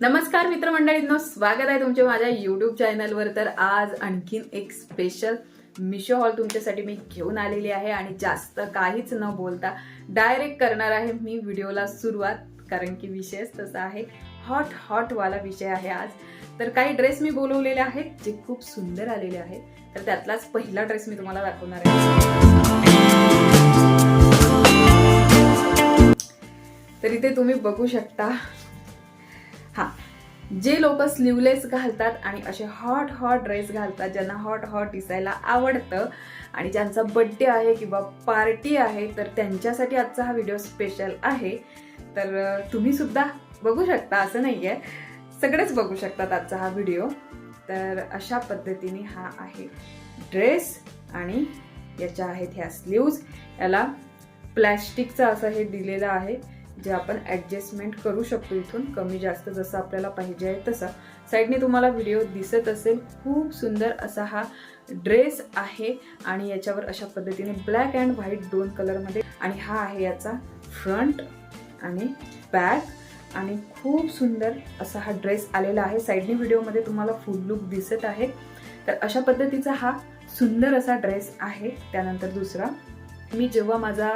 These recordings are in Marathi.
नमस्कार मित्रमंडळींनो स्वागत आहे तुमचे माझ्या युट्यूब चॅनलवर तर आज आणखीन एक स्पेशल मिशो हॉल तुमच्यासाठी मी घेऊन आलेली आहे आणि जास्त काहीच न बोलता डायरेक्ट करणार आहे मी व्हिडिओला सुरुवात कारण की विषयच तसा आहे हॉट हॉट वाला विषय आहे आज. तर काही ड्रेस मी बोलवलेले आहेत जे खूप सुंदर आलेले आहेत. तर त्यातलाच पहिला ड्रेस मी तुम्हाला दाखवणार आहे. तर इथे तुम्ही बघू शकता हां. जे लोक स्लीवलेस घालतात आणि असे हॉट हॉट ड्रेस घालतात ज्यांना हॉट हॉट दिसायला आवडतं आणि ज्यांचा बड्डे आहे किंवा पार्टी आहे तर त्यांच्यासाठी आजचा हा व्हिडिओ स्पेशल आहे. तर तुम्हीसुद्धा तुम्ही सुद्धा बघू शकता असं नाही आहे सगळेच बघू शकतात आजचा हा व्हिडिओ तर अशा पद्धतीने हा आहे ड्रेस आणि याच्या आहेत ह्या स्लीव्ज याला प्लॅस्टिकचं असं हे दिलेलं आहे. जे आपण ॲडजस्टमेंट करू शकतो इथून कमी जास्त जसं आपल्याला पाहिजे आहे तसं. साईडने तुम्हाला व्हिडिओ दिसत असेल खूप सुंदर असा हा ड्रेस आहे आणि याच्यावर अशा पद्धतीने ब्लॅक अँड व्हाईट दोन कलरमध्ये आणि हा आहे याचा फ्रंट आणि बॅक आणि खूप सुंदर असा हा ड्रेस आलेला आहे. साईडने व्हिडिओमध्ये तुम्हाला फुल लुक दिसत आहे. तर अशा पद्धतीचा हा सुंदर असा ड्रेस आहे. त्यानंतर दुसरा मी जेव्हा माझा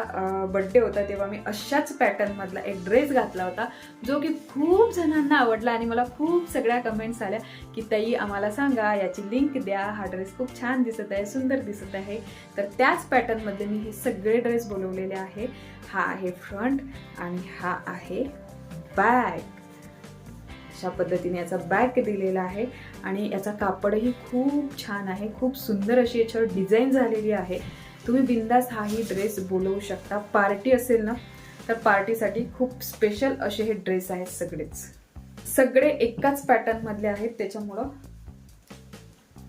बड्डे होता तेव्हा मी अशाच पॅटर्नमधला एक ड्रेस घातला होता जो की खूप जणांना आवडला आणि मला खूप सगळ्या कमेंट्स आल्या की ताई आम्हाला सांगा याची लिंक द्या हा ड्रेस खूप छान दिसत आहे सुंदर दिसत आहे. तर त्याच पॅटर्नमध्ये मी हे सगळे ड्रेस बोलवलेले आहे. हा आहे फ्रंट आणि हा आहे बॅग अशा पद्धतीने याचा बॅक दिलेला आहे आणि याचा कापडही खूप छान आहे खूप सुंदर अशी याच्यावर डिझाईन झालेली आहे. तुम्ही बिंदास हाही ड्रेस बोलवू शकता. पार्टी असेल ना तर पार्टीसाठी खूप स्पेशल असे हे ड्रेस आहेत सगळेच. सगळे एकाच पॅटर्न मधले आहेत त्याच्यामुळं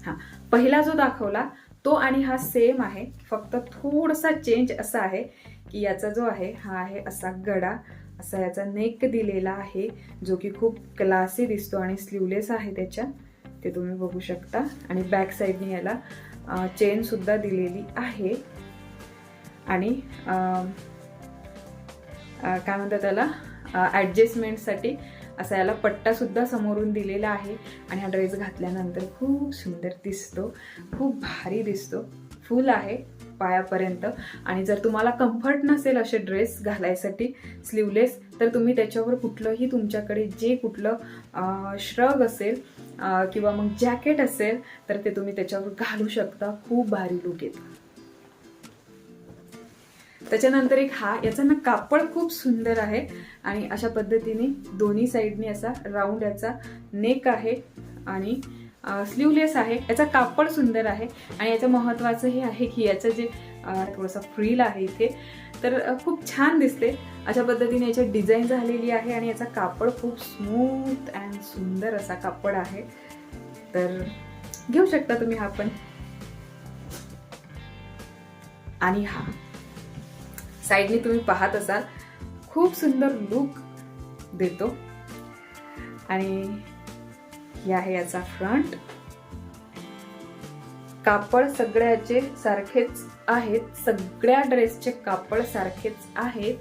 हा पहिला जो दाखवला तो आणि हा सेम आहे. फक्त थोडासा चेंज असा आहे की याचा जो आहे हा आहे असा गडा असा याचा नेक दिलेला आहे जो की खूप क्लासी दिसतो आणि स्लीवलेस आहे त्याच्या. ते तुम्ही बघू शकता. आणि बॅक साईडने याला चेनसुद्धा दिलेली आहे. आणि काय म्हणतात त्याला? ॲडजस्टमेंटसाठी असा याला पट्टासुद्धा समोरून दिलेला आहे. आणि हा ड्रेस घातल्यानंतर खूप सुंदर दिसतो. खूप भारी दिसतो. फुल आहे पायापर्यंत. आणि जर तुम्हाला कम्फर्ट नसेल असे ड्रेस घालायसाठी स्लीवलेस तर तुम्ही त्याच्यावर कुठलंही तुमच्याकडे जे कुठलं श्रग असेल किंवा मग जॅकेट असेल तर ते तुम्ही त्याच्यावर घालू शकता. खूप भारी लुक येतो. त्याच्यानंतर एक हा याचा ना कापड खूप सुंदर आहे. आणि अशा पद्धतीने दोन्ही साईडने असा राऊंड याचा नेक आहे आणि स्लीवलेस आहे. याचा कापड सुंदर आहे. आणि याचं महत्त्वाचं हे आहे की याचं जे थोडासा फ्रील आहे इथे. तर खूप छान दिसते. अशा पद्धतीने याची डिझाईन झालेली आहे आणि याचा कापड खूप स्मूथ अँड सुंदर असा कापड आहे. तर घेऊ शकता तुम्ही हा पण. आणि हा. साईडने तुम्ही पाहत असाल खूप सुंदर लुक देतो. आणि हे आहे याचा फ्रंट कापड सगळ्याचे सारखेच आहेत. सगळ्या ड्रेसचे कापड सारखेच आहेत.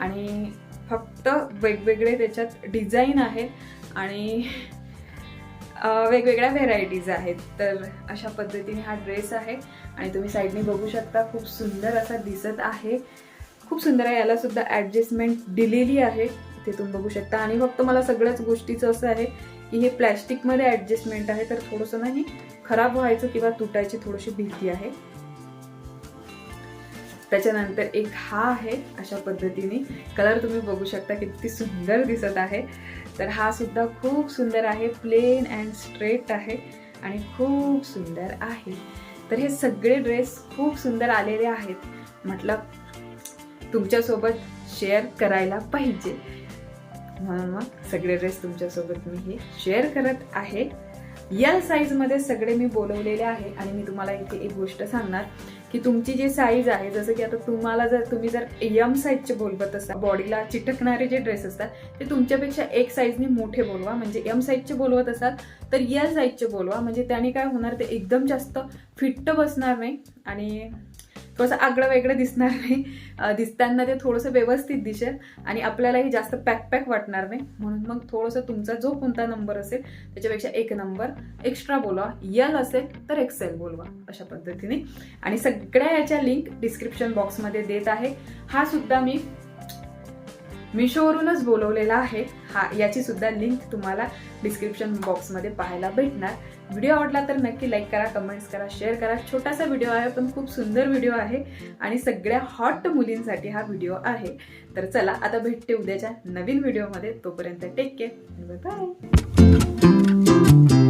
आणि फक्त वेगवेगळे त्याच्यात डिझाईन आहेत. आणि वेगवेगळ्या व्हेरायटीज आहेत. तर अशा पद्धतीने हा ड्रेस आहे. आणि तुम्ही साईडने बघू शकता खूप सुंदर असा दिसत आहे. खूप सुंदर आहे. याला सुद्धा ॲडजस्टमेंट दिलेली आहे. ते तुम्ही बघू शकता. आणि फक्त मला सगळ्याच गोष्टीचं असं आहे की हे प्लॅस्टिकमध्ये ॲडजस्टमेंट आहे तर थोडंसं नाही खराब व्हायचं किंवा तुटायची थोडीशी भीती आहे. त्याच्यानंतर एक हा आहे अशा पद्धतीने. कलर तुम्ही बघू शकता किती सुंदर दिसत आहे. तर हा सुद्धा खूप सुंदर आहे प्लेन अँड स्ट्रेट आहे आणि खूप सुंदर आहे. तर हे सगळे ड्रेस खूप सुंदर आलेले आहेत. म्हटलं तुमच्यासोबत शेअर करायला पाहिजे. म्हणून मग सगळे ड्रेस तुमच्यासोबत मी हे शेअर करत आहे. या साईजमध्ये सगळे मी बोलवलेले आहे आणि मी तुम्हाला इथे एक गोष्ट सांगणार की तुमची जी साईज आहे जसं की आता तुम्हाला जर तुम्ही जर यम साईजचे बोलवत असाल बॉडीला चिटकणारे जे ड्रेस असतात ते तुमच्यापेक्षा एक साईजने मोठे बोलवा. म्हणजे यम साईजचे बोलवत असाल तर या साईजचे बोलवा. म्हणजे त्याने काय होणार ते एकदम जास्त फिट्ट बसणार नाही. आणि थोडंसं आगळं वेगळं दिसणार नाही. दिसताना ते थोडंसं व्यवस्थित दिसेल आणि आपल्यालाही जास्त पॅक पॅक वाटणार नाही. म्हणून मग थोडंसं तुमचा जो कोणता नंबर असेल त्याच्यापेक्षा एक नंबर एक्स्ट्रा बोलवा. यल असेल तर एक्सेल बोलवा अशा पद्धतीने. आणि सगळ्या याच्या लिंक डिस्क्रिप्शन बॉक्समध्ये देत आहे. हा सुद्धा मी मिशोवरूनच बोलवलेला आहे. हा याची सुद्धा लिंक तुम्हाला डिस्क्रिप्शन बॉक्समध्ये पाहायला भेटणार. व्हिडिओ आवडला तर नक्की लाईक करा कमेंट्स करा शेअर करा. छोटासा व्हिडिओ आहे पण खूप सुंदर व्हिडिओ आहे आणि सगळ्या हॉट मुलींसाठी हा व्हिडिओ आहे. तर चला आता भेटते उद्याच्या नवीन व्हिडिओमध्ये तोपर्यंत टेक केअर बाय